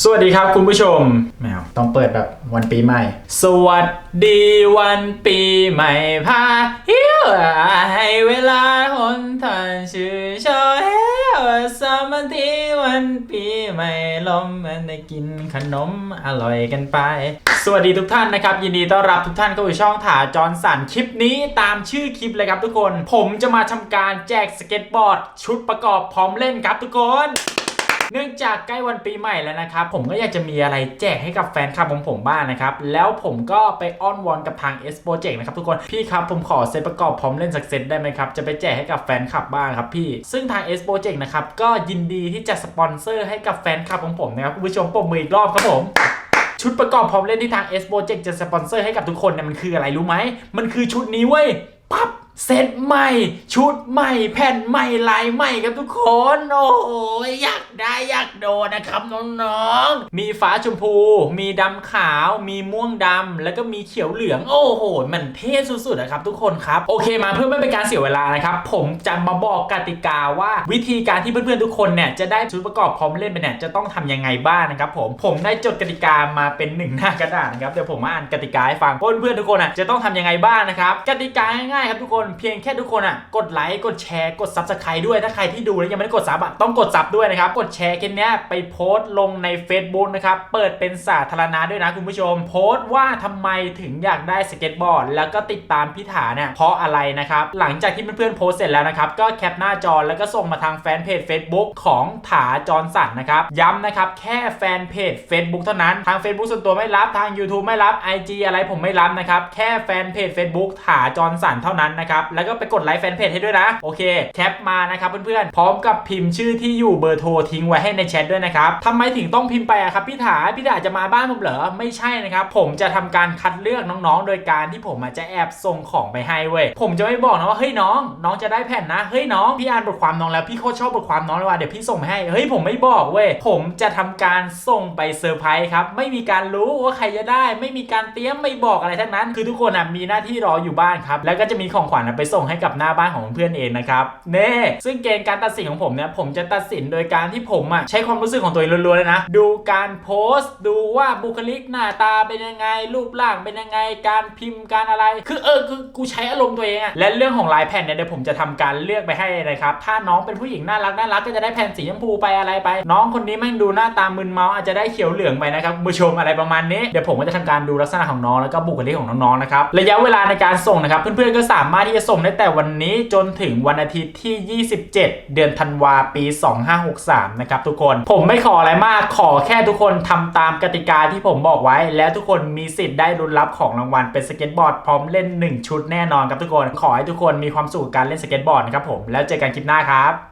สวัสดีครับคุณผู้ชมแมวต้องเปิดแบบวันปีใหม่ สวัสดีวันปีใหม่พาเฮียให้เวลาหนทางชื่อชอยสามัคคีวันปีใหม่ลมมันได้กินขนมอร่อยกันไป สวัสดีทุกท่านนะครับ ยินดีต้อนรับทุกท่านเข้าสู่ช่องถาจอร์นสันคลิปนี้ตามชื่อคลิปเลยครับทุกคน ผมจะมาทำการแจกสเก็ตบอร์ด ชุดประกอบพร้อมเล่นครับทุกคน เนื่องจากใกล้วันปีใหม่แล้วนะครับ ผมก็อยากจะมีอะไรแจกให้กับแฟนคลับของผมบ้างนะครับ แล้วผมก็ไปอ้อนวอนกับทาง S Project นะครับทุกคน พี่ครับผมขอเซตประกอบพร้อมเล่นสักเซตได้ไหมครับ จะไปแจกให้กับแฟนคลับบ้างครับพี่ ซึ่งทาง S Project นะครับก็ยินดีที่จะสปอนเซอร์ให้กับแฟนคลับของผมนะครับคุณผู้ชมปรบมืออีกรอบครับผมชุดประกอบพร้อมเล่นที่ทาง S Project จะสปอนเซอร์ให้กับทุกคนเนี่ยมันคืออะไรรู้ไหม มันคือชุดนี้เว้ย ปั๊บ เซตใหม่ ชุดใหม่ แผ่นใหม่ลายใหม่ครับทุกคน โอ้โหอยากได้อยากโดนนะครับน้องๆ มีฟ้าชมพู มีดำขาว มีม่วงดำแล้วก็มีเขียวเหลือง โอ้โห มันเท่สุดๆนะครับทุกคนครับ โอเคมาเพื่อไม่เป็นการเสียเวลานะครับ ผมจะมาบอกกติกาว่าวิธีการที่เพื่อนๆทุกคนเนี่ยจะได้ชุดประกอบพร้อมเล่นไปเนี่ยจะต้องทำยังไงบ้างนะครับผมผมได้จดกติกามาเป็นหนึ่งหน้ากระดาษนะครับเดี๋ยวผมมาอ่านกติกาให้ฟังเพื่อนๆทุกคนอะจะต้องทำยังไงบ้างนะครับกติกาง่ายๆครับทุกคนเพียงแค่ทุกคนอะกดไลค์กดแชร์กด subscribe ด้วยถ้าใครที่ดูแล้วยังไม่ได้กดซับอะต้องกดซับด้วยนะครับ กดแชร์คลิปนี้ไปโพสต์ลงใน Facebook นะครับเปิดเป็นสาธารณะด้วยนะคุณผู้ชม โพสต์ว่าทำไมถึงอยากได้สเก็ตบอร์ดแล้วก็ติดตามพิธาเนี่ยเพราะอะไรนะครับหลังจากที่เพื่อนๆโพสต์เสร็จแล้วนะครับก็แคปหน้าจอแล้วก็ส่งมาทางแฟนเพจ Facebook ของถาจรสันนะครับย้ำนะครับแค่แฟนเพจ Facebook เท่านั้นทาง Facebook ส่วนตัวไม่รับทาง YouTube ไม่รับ IG อะไรผมไม่รับนะครับแค่แฟนเพจ Facebook ถาจรสันเท่านั้นนะครับแล้วก็ไปกดไลค์แฟนเพจให้ด้วยนะโอเคแคปมานะครับเพื่อนๆพร้อมกับพิมพ์ชื่อที่อยู่เบอร์โทรทิ้งไว้ให้ในแชทด้วยนะครับทำไมถึงต้องพิมพ์ไปอะครับพี่ถาพี่ถาจะมาบ้านผมเหรอไม่ใช่นะครับผมจะทำการคัดเลือกน้องๆ โดยการที่ผมอาจจะแอบส่งของไปให้เว้ยผมจะไม่บอกนะว่าเฮ้ยน้อง น้องจะได้แผ่นนะเฮ้ยน้องพี่อ่านบทความน้องแล้วพี่โคตรชอบบทความน้องเลยว่ะเดี๋ยวพี่ส่งไปให้เฮ้ยผมไม่บอกเว้ยผมจะทำการส่งไปเซอร์ไพรส์ครับไม่มีการรู้ว่าใครจะได้ ไม่มีการเตรียมไม่บอกอะไรทั้งนั้น คือทุกคนอะมีหน้าที่รออยู่บ้านครับแล้วก็จะมีของขวัญอะไปส่งให้กับหน้าบ้านของเพื่อนเองนะครับเน่ซึ่งเกณฑ์การตัดสินของผมเนี่ยผมจะตัดสินโดยการที่ผมอะใช้ความรู้สึกของตัวเองล้วนๆเลยนะ ดูการโพสต์ ดูว่าบุคลิกหน้าตาเป็นยังไง รูปร่างเป็นยังไง การพิมพ์การอะไร คือเออคือกูใช้อารมณ์ตัวเองอะและเรื่องของลายแผ่นเนี่ยเดี๋ยวผมจะทำการเลือกไปให้นะครับ ถ้าน้องเป็นผู้หญิงน่ารักน่ารักก็จะได้แผ่นสีชมพูไปอะไรไป น้องคนนี้แม่งดูหน้าตามึนเมาอาจจะได้เขียวเหลืองไปนะครับผู้ชมอะไรประมาณนี้เดี๋ยวผมก็จะทำการดูลักษณะของน้องแล้วก็บุคลิกของน้องๆนะครับระยะเวลาในการส่งนะครับเพื่อนๆก็สามารถที่จะส่งได้แต่วันนี้จนถึงวันอาทิตย์ที่ 27 เดือนธันวาปี 2563 นะครับทุกคน ผมไม่ขออะไรมาก ขอแค่ทุกคนทำตามกติกาที่ผมบอกไว้ แล้วทุกคนมีสิทธิ์ได้รุนรับของรางวัลเป็นสเก็ตบอร์ดพร้อมเล่น 1 ชุดแน่นอนครับทุกคน ขอให้ทุกคนมีความสุขการเล่นสเก็ตบอร์ดนะครับผม แล้วเจอกันคลิปหน้าครับ